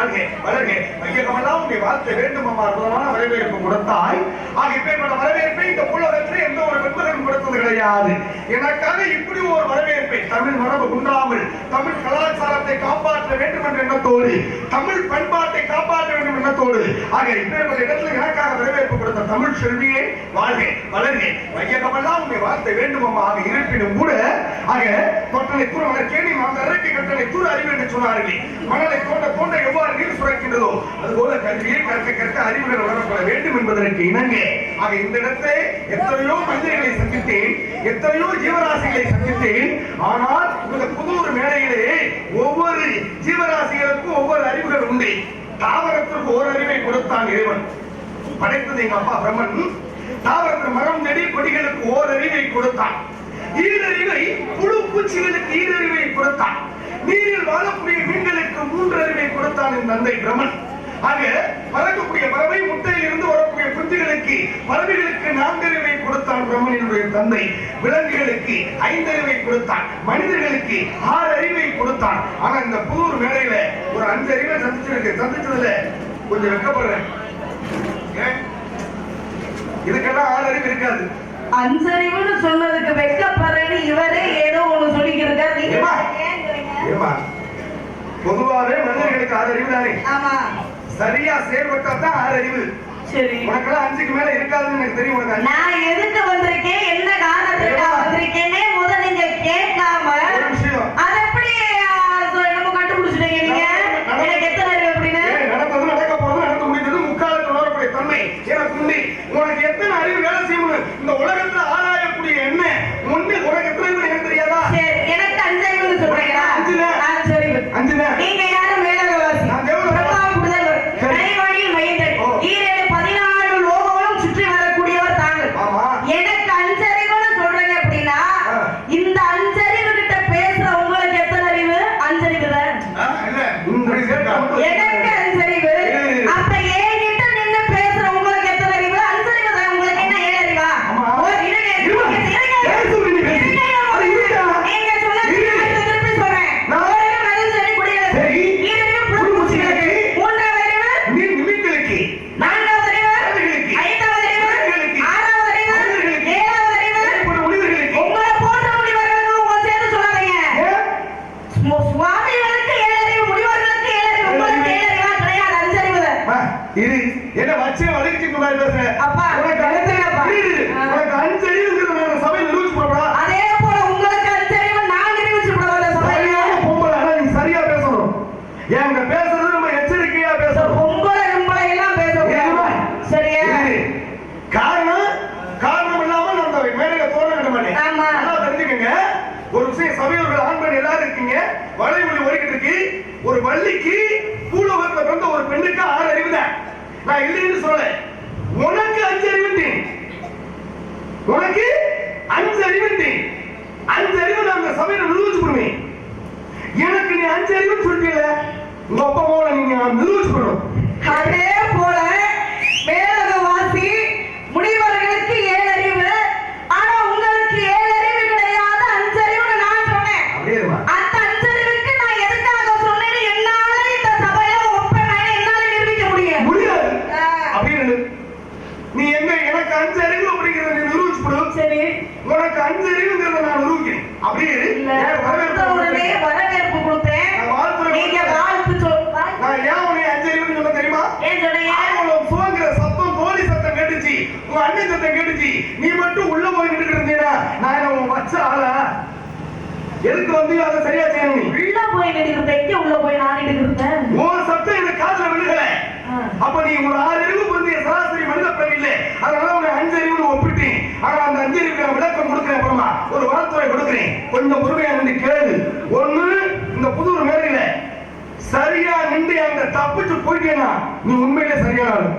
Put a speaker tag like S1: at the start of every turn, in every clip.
S1: வாழ்க வளர்க. வையகமெல்லாம் உன்னை வாழ்த்த வேண்டும் அம்மா அற்புதமான வரவேற்பு கொடுத்தாய். ஆக இப்பேற்பட்ட வரவேற்பை இந்த உலகத்தில் எந்த ஒரு பெண்மகன் கொடுத்தது கிடையாது. எனக்காக இப்படி ஒரு வரவேற்பை தமிழ் மரபு குன்றாமல் தமிழ் பண்பாட்டை காப்பாற்ற வேண்டும் என்ற எண்ணத்தோடு தமிழ் பண்பாட்டை காப்பாற்ற வேண்டும் எண்ணத்தோடு ஆக இப்பேற்பட்ட இடத்துல எனக்காக வரவேற்பு கொடுத்த தமிழ் செல்வியே வாழ்க வளர்க. வையகமெல்லாம் உங்களை வாழ்த்த வேண்டும் அம்மா ஆக இருப்பினும் கூட ஆக தொட்டனை தூர மலர் கேணி மாந்தரைக்கு கட்டளை தூர அறிவு என்று சொன்னார்கள். மணலை தோண்ட தோண்ட எவ்வாறு நீர் சுரக்கின்றதோ அதுபோல கல்வியை கற்க கற்க அறிவுகள் வளரப்பட வேண்டும் என்பதற்கு இணங்க ஆக இந்த இடத்தை எத்தனையோ மனிதர்களை சந்தித்தேன் எத்தனையோ ஜீவராசிகளை சந்தித்தேன். ஆனால் இந்த புதூர் மேடையிலே ஒவ்வொரு ஒவ்வொரு ஜீவராசிகளுக்கும் ஒவ்வொரு அறிவுகள் உண்டு. தாவரத்திற்கு ஒரு அறிவை கொடுத்தான் இறைவன். படைத்தது எங்க அப்பா பிரம்மன். தாவரத்தின் மரம் செடி கொடிகளுக்கு ஓர் அறிவை கொடுத்தான். ஈரறிவை புழு பூச்சிகளுக்கு ஈரறிவை கொடுத்தான். நீரில் வாழக்கூடிய மீன்களுக்கு மூன்று அறிவை கொடுத்தான் என் தந்தை பிரம்மன். ஆக பறக்கக்கூடிய பறவை முட்டையில் இருந்து வரக்கூடிய குஞ்சுகளுக்கு பறவைகளுக்கு நான்கறிவை கொடுத்தான் பிரம்மனினுடைய தந்தை. விலங்குகளுக்கு ஐந்தறிவை கொடுத்தான். மனிதர்களுக்கு ஆறு அறிவை கொடுத்தான். ஆனா இந்த புதூர் வேலையில ஒரு அஞ்சு அறிவை சந்திச்சிருக்கு. சந்திச்சதுல கொஞ்சம் வெக்கப்படுறேன்? இதுக்கெல்லாம் ஆறு அறிவு இருக்காது.
S2: அஞ்சறிவுன்னு சொன்னதுக்கு வெக்கப்படுறேன்னு இவரே ஏதோ ஒண்ணு சொல்லிக்கிருக்காரு. நீங்க
S1: பொதுவாவே மனிதர்களுக்கு ஆறு அறிவு தானே
S2: ஆமா.
S1: சரியா செயல்பட்டா தான் ஆறு அறிவு.
S2: சரி.
S1: உனக்கெல்லாம் அஞ்சுக்கு மேல இருக்காதுன்னு எனக்கு தெரியும் உனக்கு
S2: நான் எதுக்கு வந்திருக்கேன்? என்ன காரணத்துக்காக வந்திருக்கேனே முத நீங்க கேட்காம
S1: விஷயம்.
S2: அது
S1: இருக்கீங்க வளைமொழி ஓடிக்கிட்டு இருக்கு ஒரு வள்ளிக்கு பூலோகத்துல பிறந்த ஒரு பெண்ணுக்கு ஆறு அறிவு தான். நான் இல்லைன்னு சொல்ல உனக்கு அஞ்சு அறிவு உனக்கு அஞ்சு அறிவு அஞ்சு அறிவு நான் அந்த சபையில நிரூபிச்சுக்கணுமே எனக்கு நீ அஞ்சு அறிவுன்னு சொல்லிட்டீங்களே உங்க அப்பா போல நீங்க நிரூபிச்சுக்கணும்
S2: அதே போல மேலகவாசி
S1: இரு.
S2: இல்ல வந்த உடனே? வரவேற்பு கொடுத்தேன். நீங்க வாழ்த்து சொல் வாழ்த்து-
S1: நான் ஏன் உன்னை அஞ்சு அறிவுன்னு சொன்ன தெரியுமா?
S2: ஏன் சொன்னீங்க
S1: ஆவலம் சுவங்கிற சத்தம் தோழி சத்தம் கேட்டுச்சு. உங்க அண்ணன் சத்தம் கேட்டுச்சு. நீ மட்டும் உள்ள போய் நின்றுட்டு இருந்தீனா நான் என்ன உன் வச்ச ஆளா? எதுக்கு வந்து அதை சரியா செய்யணும்
S2: உள்ள போய் நின்றுட்டு எங்க உள்ள போய் நான் நின்றுட்டேன்
S1: உன் சத்தம் எனக்கு காதுல விழுகல. அப்ப நீ ஒரு ஆறு அறிவு பொருந்திய சராசரி மனித பிறகு இல்லை அதனால உன்னை அஞ்சு அறிவுன்னு ஒப்பிட்டேன் ஆனா அந்த அஞ்சலிக்கு நான் விளக்கம் கொடுக்கிறேன் அப்புறமா ஒரு வாழ்த்துறை கொடுக்கிறேன். கொஞ்சம் பொறுமையா நின்று கேளு. ஒண்ணு இந்த புது ஒரு மேடையில சரியா நின்று அங்க தப்பிச்சு போயிட்டேனா நீ உண்மையிலே சரியான ஆளு.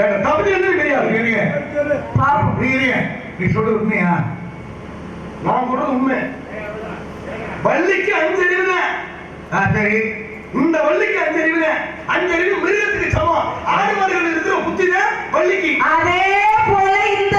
S1: என் தப்பிச்சு நின்று
S3: கிடையாது நீ சொல்றது உண்மையா?
S1: நான் சொல்றது உண்மை. வள்ளிக்கு அஞ்சு
S3: அறிவுதான் சரி.
S1: இந்த வள்ளிக்கு அஞ்சு அறிவுதான் அஞ்சு அறிவு மிருகத்துக்கு சமம். ஆடு மாடுகள் இருக்கிற
S2: புத்தி தான்
S1: வள்ளிக்கு
S2: அதே போல
S1: இந்த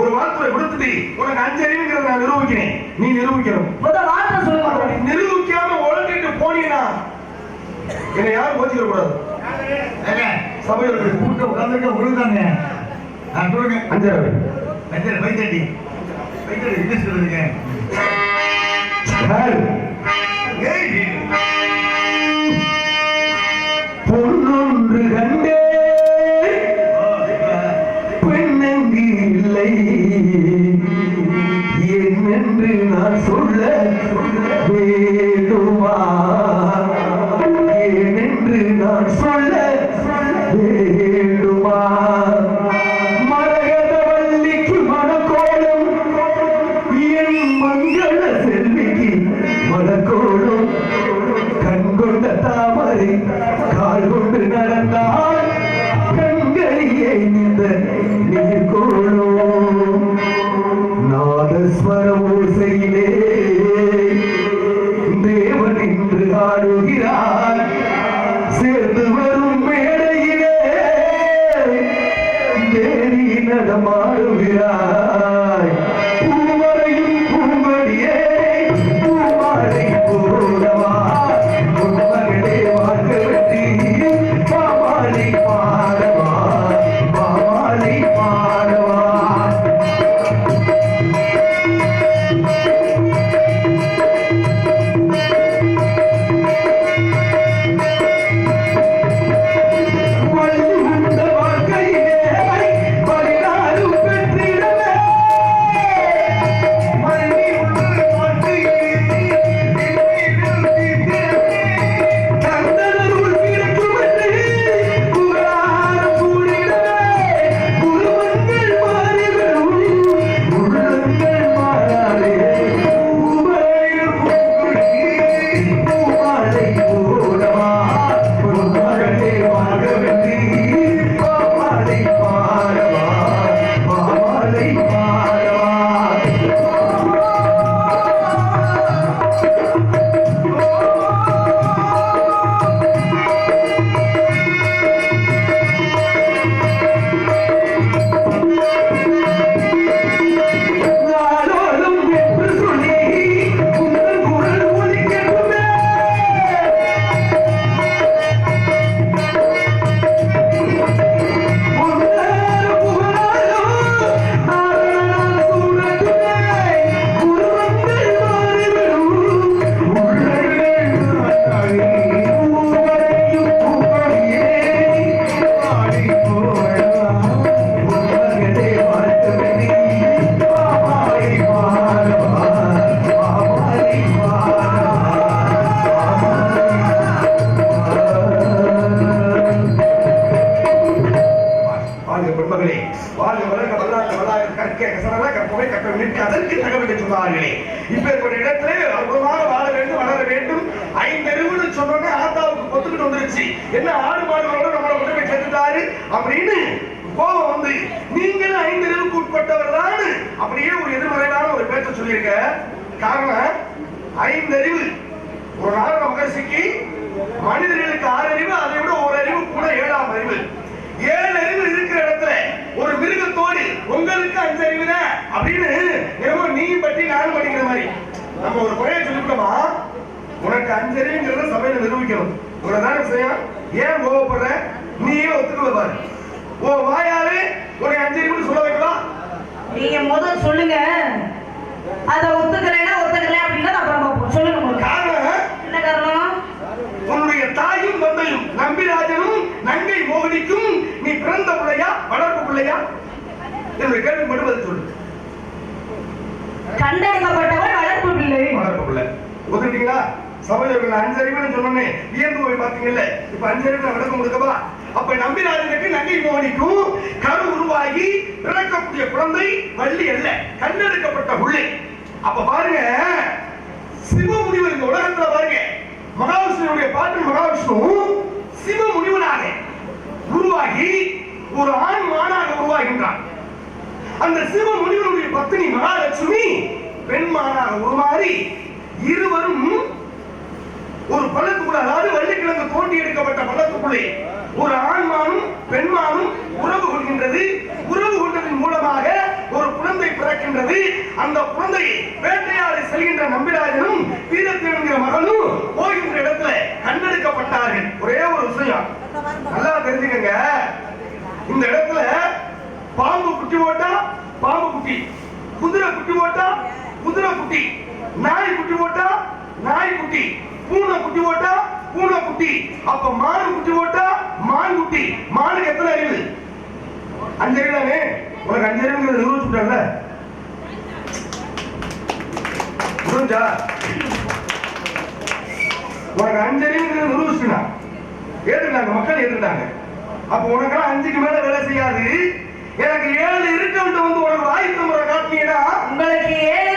S1: ஒரு வார்த்தை கொடுத்துட்டு உனக்கு அஞ்சு நான் நிரூபிக்கிறேன். நீ நிரூபிக்கணும்.
S2: முதல் வார்த்தை
S1: சொல்லுவாங்க நிரூபிக்காம உழட்டிட்டு போனீங்கன்னா என்னை யாரும் கோச்சிக்க கூடாது. சபையில்
S3: கூட்ட உட்கார்ந்துருக்க உழுதாங்க நான்
S1: கொடுங்க அஞ்சாறு
S3: அஞ்சாறு பைத்தட்டி. பைத்தட்டி என்ன
S1: சொல்லுங்க. என்னென்று நான் சொல்ல আমার বিরা போய் அப்படின்னு கோபம் வந்து நீங்களும் ஐந்தறிவுக்கு உட்பட்டவர் தான் அப்படியே ஒரு எதிர்மறையான ஒரு பேச்ச சொல்லியிருக்க. காரணம் ஐந்தறிவு. ஒரு நாள் மகர்ஷிக்கு மனிதர்களுக்கு ஆறு அறிவு அதை விட ஒரு அறிவு கூட ஏழாம் அறிவு. ஏழு அறிவு இருக்கிற இடத்துல ஒரு மிருகத்தோடு உங்களுக்கு அஞ்சு அறிவு தான் அப்படின்னு ஏதோ நீ பற்றி நானும் படிக்கிற மாதிரி. நம்ம ஒரு குறைய சொல்லிவிட்டோமா? உனக்கு அஞ்சு அறிவுங்கிறத சபையில நிரூபிக்கணும். உனதான விஷயம் ஏன் கோவப்படுற நீயே ஒத்துக்கல பாரு. ஓ வாயாலே உனக்கு அஞ்சு அறிவுன்னு சொல்ல வைக்கலாம்
S2: நீங்க முதல் சொல்லுங்க. அத ஒத்துக்கிறேன்னா ஒத்துக்கல அப்படின்னா அப்புறம் பார்ப்போம் சொல்லுங்க.
S1: காரணம்?
S2: என்ன காரணம்?
S1: உன்னுடைய தாயும் தந்தையும் நம்பிராஜனும் நங்கை மோகினிக்கும் நீ பிறந்த பிள்ளையா வளர்ப்பு பிள்ளையா? என்னுடைய கேள்வி மட்டும் பதில் சொல்லு.
S2: கண்டெடுக்கப்பட்டவள் வளர்ப்பு பிள்ளை.
S1: வளர்ப்பு பிள்ளை. ஒத்துக்கிட்டீங்களா? சகோதரர்கள் அஞ்சறிவுன்னு சொன்னோன்னே வியந்து போய் பார்த்தீங்கல்ல? இப்ப அஞ்சறிவு நான் விளக்கம் கொடுக்கவா? அப்ப நம்பினாருக்கு நங்கை மோகினிக்கும் கரு உருவாகி பிறக்கக்கூடிய குழந்தை வள்ளி அல்ல கண்டெடுக்கப்பட்ட உள்ளே அப்ப பாருங்க சிவமுனிவர் இந்த உலகத்துல பாருங்க. மகாவிஷ்ணுடைய பாட்டு மகாவிஷ்ணு சிவமுனிவனாக உருவாகி ஒரு ஆண் மானாக உருவாகின்றான். அந்த சிவ முனிவனுடைய பத்தினி மகாலட்சுமி பெண் மானாக உருமாறி இருவரும் ஒரு பள்ளத்துக்குள்ள அதாவது வள்ளிக்கிழங்கு தோண்டி எடுக்கப்பட்ட பள்ளத்துக்குள்ளே ஒரு ஆண்மானும் பெண்மானும் உறவு கொள்கின்றது. உறவு கொண்டதன் மூலமாக ஒரு குழந்தை பிறக்கின்றது. அந்த குழந்தை வேட்டையாடி செல்கின்ற நம்பிராஜனும் வீரத்தேனுங்கிற மகனும் போகின்ற இடத்துல கண்டெடுக்கப்பட்டார்கள். ஒரே ஒரு விஷயம். நல்லா தெரிஞ்சுக்கங்க. இந்த இடத்துல பாம்பு குட்டி போட்டா பாம்பு குட்டி குதிரை குட்டி போட்டா குதிரை குட்டி நாய் குட்டி போட்டா நாய் குட்டி. பூனை குட்டி போட்டா பூனை குட்டி. அப்ப மான் குட்டி போட்டா மான் குட்டி. மானுக்கு எத்தனை அறிவு? அஞ்சு அறிவு தானே? உனக்கு அஞ்சு அறிவு நிரூபிச்சுட்டல புரிஞ்சா? உனக்கு அஞ்சு அறிவு நிரூபிச்சுட்டா ஏத்துக்கிட்டாங்க மக்கள் ஏத்துக்கிட்டாங்க. அப்ப உனக்கெல்லாம் அஞ்சுக்கு மேல வேலை செய்யாது. எனக்கு ஏழு இருக்கவன்ட்டு வந்து உனக்கு வாய்ப்பு முறை காட்டினீங்கன்னா
S2: உங்களுக்கு
S1: ஏழு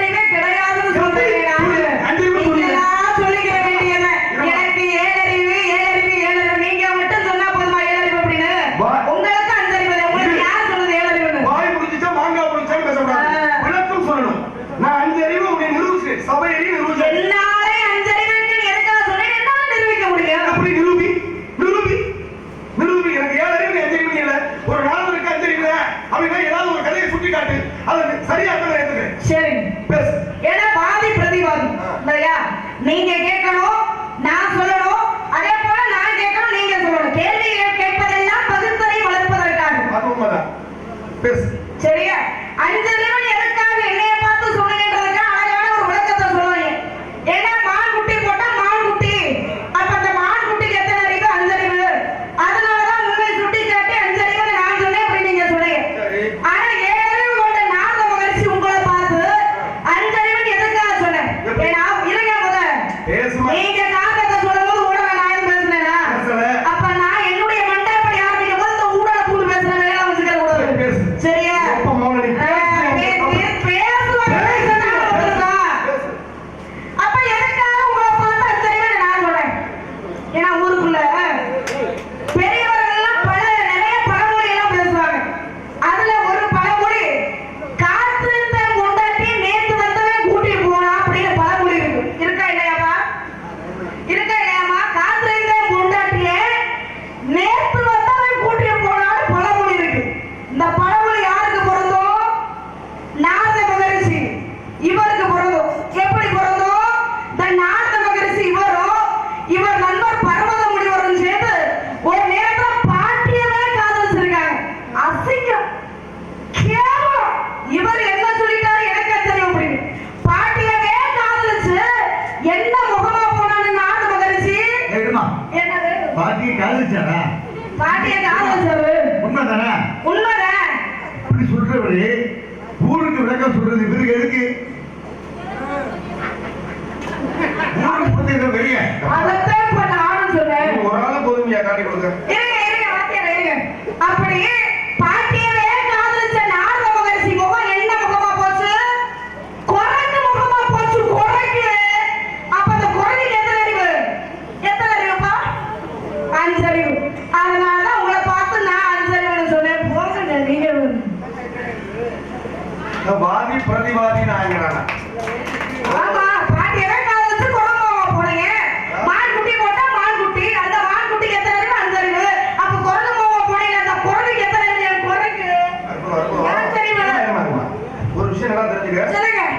S3: காதலிச்சாரா?
S2: பாட்டிய காதலிச்சாரு
S3: உண்மைதானே?
S2: உண்மைதான்?
S3: அப்படி சொல்றவரு ஊருக்கு விளக்கம் சொல்றது இவருக்கு எதுக்கு? வெளிய
S1: ஒரு ஆளு போதுமையா காட்டி கொடுங்க.
S2: இருங்க இருங்க வாத்தியார் இருங்க அப்படி பாட்டியவே
S1: வாதி பிரதிவாதி நாயகரான
S2: ஆமா பாட்டி எதற்காக வச்சு குரங்கு போனீங்க மான் குட்டி போட்டா மான் குட்டி அந்த மான் குட்டிக்கு எத்தனை அறிவு அந்த அறிவு அப்ப குரங்கு மாமா போனீங்க அந்த குரங்குக்கு எத்தனை அறிவு என் குரங்கு எனக்கு தெரியுமா?
S1: ஒரு விஷயம் நல்லா தெரிஞ்சுக்க
S2: சொல்லுங்க.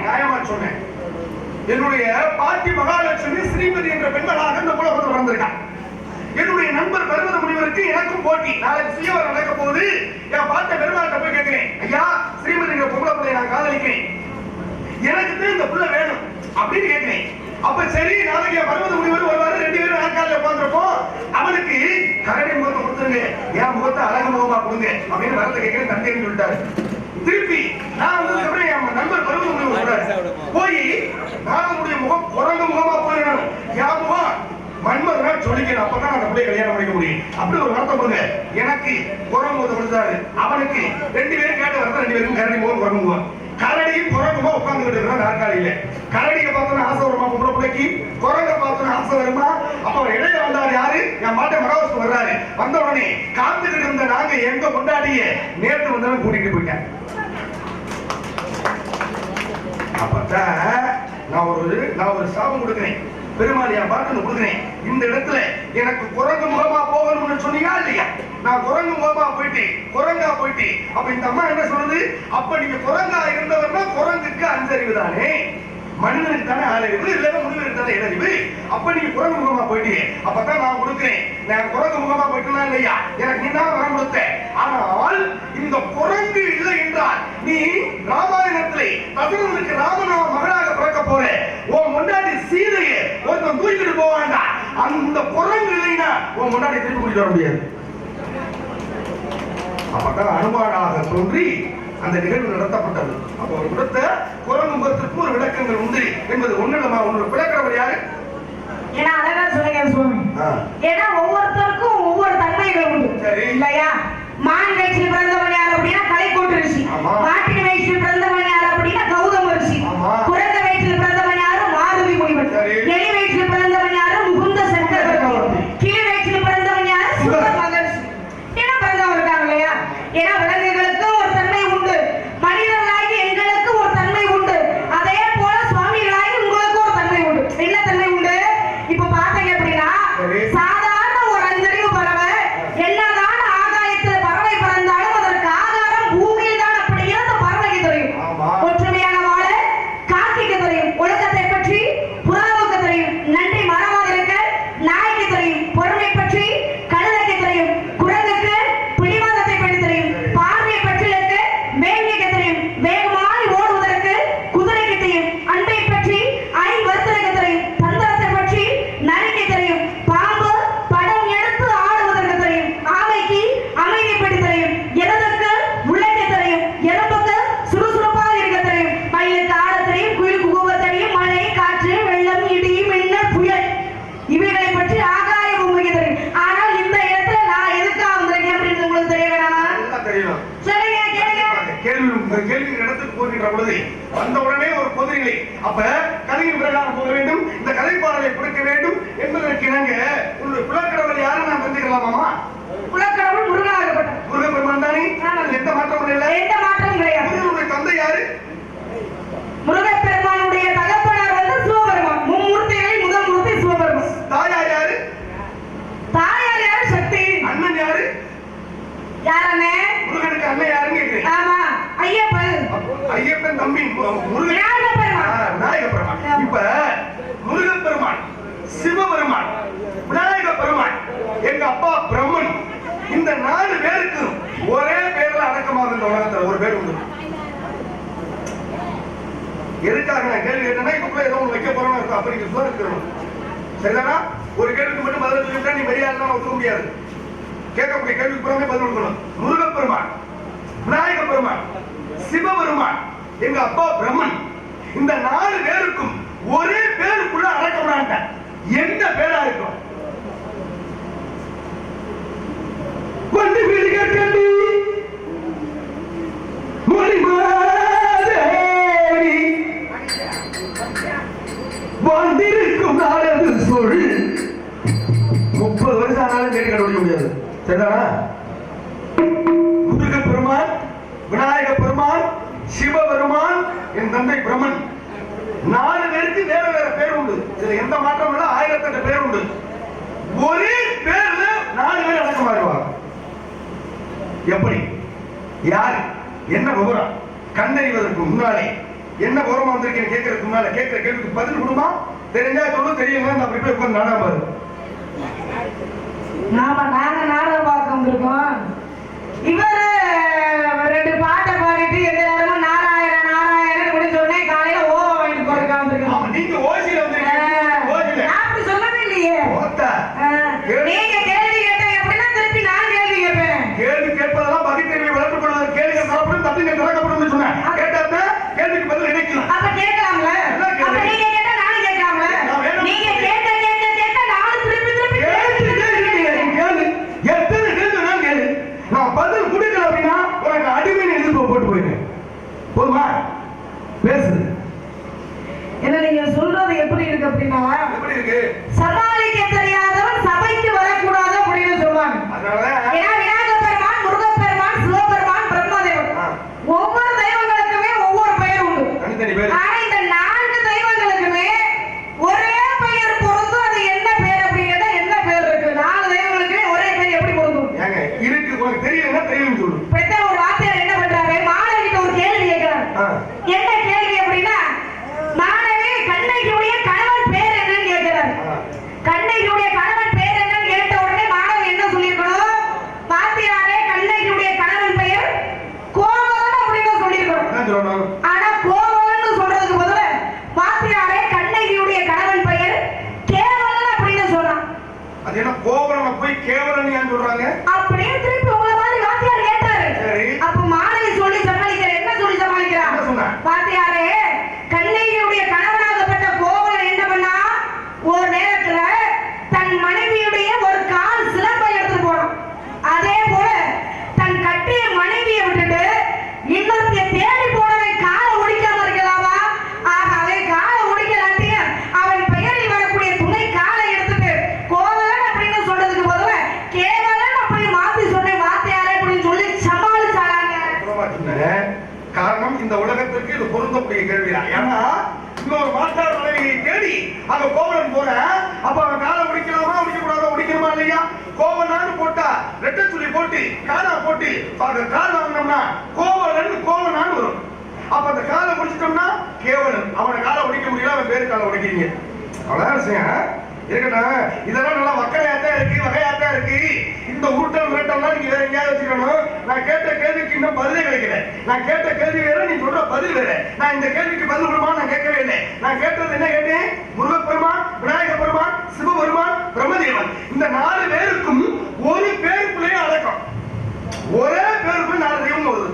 S1: நியாயமா சொன்னேன். என்னுடைய பாட்டி மகாலட்சுமி ஸ்ரீமதி என்ற பெண்மளாக இந்த உலகத்தில் வந்திருக்கான் என்னுடைய நண்பர் பருவத முனிவருக்கு எனக்கும் போட்டி. நாளைக்கு சுயவர் நடக்க போகுது. என் பார்த்த பெருமாள்கிட்ட போய் கேட்கிறேன். ஐயா ஸ்ரீமதி பொம்பளை பிள்ளையை நான் காதலிக்கிறேன். எனக்கு இந்த புள்ள வேணும் அப்படின்னு கேட்கிறேன். அப்ப சரி நாளைக்கு என் பருவத முனிவர் வருவாரு ரெண்டு பேரும் நாற்காலில் உட்காந்துருப்போம் அவனுக்கு கரடி முகத்தை கொடுத்துருங்க. என் முகத்தை அழகு முகமா கொடுங்க அப்படின்னு வரத்தை கேட்கிறேன் தந்தைன்னு சொல்லிட்டாரு. திருப்பி நான் அப்புறம் என் நண்பர் பருவத முனிவர் சொல்றாரு போய் நானுடைய முகம் குரங்கு முகமா போயிடணும் என் முகம்? மன்மதனா சொல்லிக்கணும். அப்பதான் அந்த பிள்ளைய கல்யாணம் பண்ணிக்க முடியும். அப்படி ஒரு வார்த்தை கொடுங்க எனக்கு குரங்கு முகத்தை கொடுத்தாரு. அவனுக்கு ரெண்டு பேரும் கேட்டு வரதான் ரெண்டு பேரும் கரடி முகம் குரங்கு முகம். இல்லை. கரடியை பார்த்தோன்னா ஆசை வருமா? பொம்பளை பிள்ளைக்கு? குரங்க பார்த்தோன்னா ஆசை வருமா? அப்ப அவர் இடையில வந்தார் யாரு? என் மாட்டை மகாவஸ்து வர்றாரு. வந்த உடனே காத்துக்கிட்டு இருந்த நாங்க எங்க கொண்டாடிய நேற்று வந்தவன் கூட்டிட்டு போயிட்டேன் அப்பதான் நான் ஒரு நான் ஒரு சாபம் கொடுக்கிறேன். பெருமாள் என் பாட்டு கொடுக்கிறேன். இந்த இடத்துல எனக்கு குரங்கு முகமா போகணும்னு சொன்னீங்களா இல்லையா? நான் குரங்கு முகமா போயிட்டேன் குரங்கா போயிட்டேன் அப்ப இந்த அம்மா என்ன சொல்லுது? அப்ப நீங்க குரங்கா இருந்தவர்னா குரங்குக்கு அஞ்சறிவு தானே? மனிதனுக்கு தானே ஆளறிவு இல்லைன்னா முடிவு தானே இடறிவு அப்ப நீங்க குரங்கு முகமா போயிட்டீங்க. அப்பதான் நான் கொடுக்குறேன். நான் குரங்கு முகமா போயிட்டேனா இல்லையா? எனக்கு நீ தான் வரம் கொடுத்த. ஆனால் இந்த குரங்கு இல்லை என்றால் நீ ராமாயணத்திலே தசரனுக்கு ராமனாம மகனாக பிறக்க போற. உன் முன்னாடி சீதையை ஒருத்தன் தூக்கிட்டு போவாண்டா அந்த குரங்கு இல்லைன்னா உன் முன்னாடி திருப்பி கூட்டிட்டு வர முடியாது. அப்பதான் அனுமானாக தோன்றி அந்த நிகழ்வு நடத்தப்பட்டது அப்போ ஒரு கொடுத்த குரங்கு முகத்திற்கு ஒரு விளக்கங்கள் உண்டு என்பது ஒண்ணு நம்ம ஒன்று விளக்கிறவர் யாரு
S2: ஏன்னா அழகா சொன்னீங்க சுவாமி. ஏன்னா ஒவ்வொருத்தருக்கும் ஒவ்வொரு தன்மைகள் உண்டு. இல்லையா மான் வயிற்றில் பிறந்தவன் யார் அப்படின்னா கலைக்கோட்டு ரிஷி. மாட்டின் வயிற்றில் பிறந்தவன் யார் அப்படின்னா கௌதம ரிஷி
S1: ஆமா.
S2: குரங்க வயிற்றில் பிறந்தவன் யாரு மாருதி முனிவன்
S1: சரி.
S2: எலி வயிற்றில் பிறந்தவன் யாரு முகுந்த சக்கரவர்த்தி
S1: சக்கரவர்த்தி.
S2: கிளி வயிற்றில் பிறந்தவன் யாரு சுக மகர்ஷி என்ன பிறந்தவங்க இருக்காங்க இல்லையா ஏன்னா விலங்குகளுக்கு ஒரு தன்மை உண்டு மனிதர்களாகி எங்களுக்கு ஒரு தன்மை உண்டு அதே போல சுவாமிகளாகி உங்களுக்கு ஒரு தன்மை உண்டு என்ன தன்மை உண்டு இப்ப பாத்தீங்க அப்படின்னா
S1: சரி.
S2: சாதாரண ஒரு அஞ்சறிவு பறவை என்னதான் ஆகாயத்துல பறவை பறந்தாலும் அதற்கு ஆகாரம் பூமியில் தான் அப்படிங்கிறது அந்த பறவைக்கு தெரியும்
S1: ஆமா.
S2: ஒற்றுமையான வாழ காக்கிக்கு தெரியும் ஒழுக்கத்தை பற்றி புறாவுக்கு தெரியும் நன்றி மறவாதிருக்க நாய்க்கு தெரியும் பொறுமை பற்றி கழுதைக்கு தெரியும் குரங்குக்கு பிடிவாதத்தை பற்றி தெரியும் பார்வையை பற்றி இருக்கு வேங்கைக்கு தெரியும் வேகமாய் ஓடுவதற்கு குதிரைக்கு தெரியும் அன்பை பற்றி ஐவருத்தருக்கு தெரியும் தந்திரத்தை பற்றி நரிக்கு தெரியும் பாம்பு படம் எடுத்து ஆடுவதற்கு தெரியும் ஆமைக்கு அமைதி பற்றி தெரியும் எருதுக்கு முள்ளைக்கு தெரியும் எறும்புக்கு சுறுசுறுப்பாக இருக்க தெரியும் மயிலுக்கு ஆட தெரியும் குயிலுக்கு கூவ தெரியும் மழை காற்று வெள்ளம் இடி மின்னல் புயல் இவைகளை பற்றி ஆகாய பூமிக்கு தெரியும் ஆனால் இந்த இடத்துல நான் எதுக்காக வந்திருக்கேன் அப்படின்னு உங்களுக்கு தெரிய வேணாமா
S1: நல்லா தெரியணும்
S2: சொல்லுங்க கேளுங்க
S1: கேள்வி உங்க கேள்வி போகின்ற பொழுது வந்த உடனே ஒரு பொதுநிலை அப்ப கதையின் பிரகாரம் போக வேண்டும் இந்த கதைப்பாடலை கொடுக்க வேண்டும் என்பதற்கு இணங்க உங்களுடைய குலக்கடவுள் யாரும் நான் தெரிஞ்சுக்கலாமாமா
S2: குலக்கடவுள் முருகனாகப்பட்டார்
S1: முருகப்பெருமான் தானே? எந்த மாற்றமும் இல்லை?
S2: எந்த மாற்றமும் கிடையாது
S1: முருகனுடைய தந்தை யாரு
S2: முருகப்பெருமானுடைய தகப்பனார் வந்து சிவபெருமான் மும்மூர்த்திகளில் முதல் மூர்த்தி சிவபெருமான்
S1: தாயார் யாரு
S2: தாயார் யாரு சக்தி
S1: அண்ணன் யாரு
S2: யாரண்ணே
S1: முருகனுக்கு அண்ணன் யாருன்னு கேட்கிறேன்
S2: ஆமா ஐயப்பன்
S1: ஐயப்பன் தம்பி முருகன்.
S2: பெருமான்.
S1: இப்ப பெருமான் சிவபெருமான் விநாயக பெருமான் எங்க அப்பா பிரம்மன் இந்த நாலு பேருக்கு ஒரே பேர்ல அடக்கமாக இந்த உலகத்துல ஒரு பேர் உண்டு. எதுக்காக நான் கேள்வி கேட்டேன்னா இப்ப ஏதோ ஒண்ணு வைக்க போறோம்னு இருக்கும். அப்ப நீங்க சோறு இருக்கணும் சரிதானா? ஒரு கேள்விக்கு மட்டும் பதில் சொல்லிட்டா நீ வெளியாடுனா ஒத்துக்க முடியாது. கேட்கக்கூடிய கேள்விக்கு புறமே பதில் கொடுக்கணும். முருகப்பெருமான் விநாயக பெருமான் சிவபெருமான் எங்க அப்பா பிரம்மன். இந்த நாலு பேருக்கும் ஒரே பேருக்குள்ள அடக்கப்படாண்ட எந்த பேரா இருக்கும்? வந்து வீடு கேட்கண்டி மொழிமாதேவி வந்திருக்கும் நாளது சொல் முப்பது வருஷம் ஆனாலும் கேட்டு கண்டுபிடிக்க முடியாது. சரிதானா? யார்? என்ன விவரம்? கண்டறிவதற்கு முன்னாலே. என்ன விவரம் வந்திருக்கேன் கேட்கறதுக்கு முன்னால கேட்கிற கேள்விக்கு பதில் கொடுமா? தெரிஞ்சா சொல்லு தெரியுமா? நான் அப்படி போய் உட்காந்து நாடா பாரு
S2: நாம நாங்க நாடகம் பார்க்க வந்திருக்கோம். இவரு ஏன்னா
S1: கோபுரம் போய் கேவலனியான்னு சொல்றாங்க?
S2: அப்படியே திருப்பி
S1: அங்க கோவலன் போற. அப்ப அவன் காலை முடிக்கலாமா முடிக்க கூடாதா முடிக்கணுமா இல்லையா? கோவலான்னு போட்டா ரெட்ட சுழி போட்டி காணா போட்டி. அந்த கால் வாங்கினோம்னா கோவலன் கோவனான்னு வரும். அப்ப அந்த காலை முடிச்சிட்டோம்னா கேவலன். அவனை காலை உடைக்க முடியல அவன் பேரு காலை உடைக்கிறீங்க. அவ்வளவுதான் விஷயம் இருக்கட்டும். இதெல்லாம் நல்லா வக்கையாத்தான் இருக்கு வகையாத்தான் இருக்கு. இந்த உருட்டல் உருட்டல்லாம் நீங்க வேற எங்கேயாவது வச்சுக்கணும். நான் கேட்ட கேள்விக்கு இன்னும் பதிலே கிடைக்கல. நான் கேட்ட கேள்வி வேற நீ சொல்ற பதில் வேற. நான் இந்த கேள்விக்கு பதில் கொடுமா நான் கேட்கவே இல்லை. நான் கேட்டது என்ன கேட்டேன்? முருகப்பெருமான் விநாயக பெருமான் சிவபெருமான் பிரம்மதேவன். இந்த நாலு பேருக்கும் ஒரு பேருக்குள்ளேயே அடக்கம். ஒரே பேருக்குள்ள நாலு தெய்வம் வருது.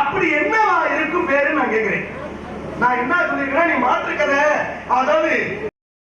S1: அப்படி என்னவா இருக்கும் பேருன்னு நான் கேட்கிறேன். நான் என்ன சொல்லியிருக்கிறேன் நீ மாற்றுக்கதை. அதாவது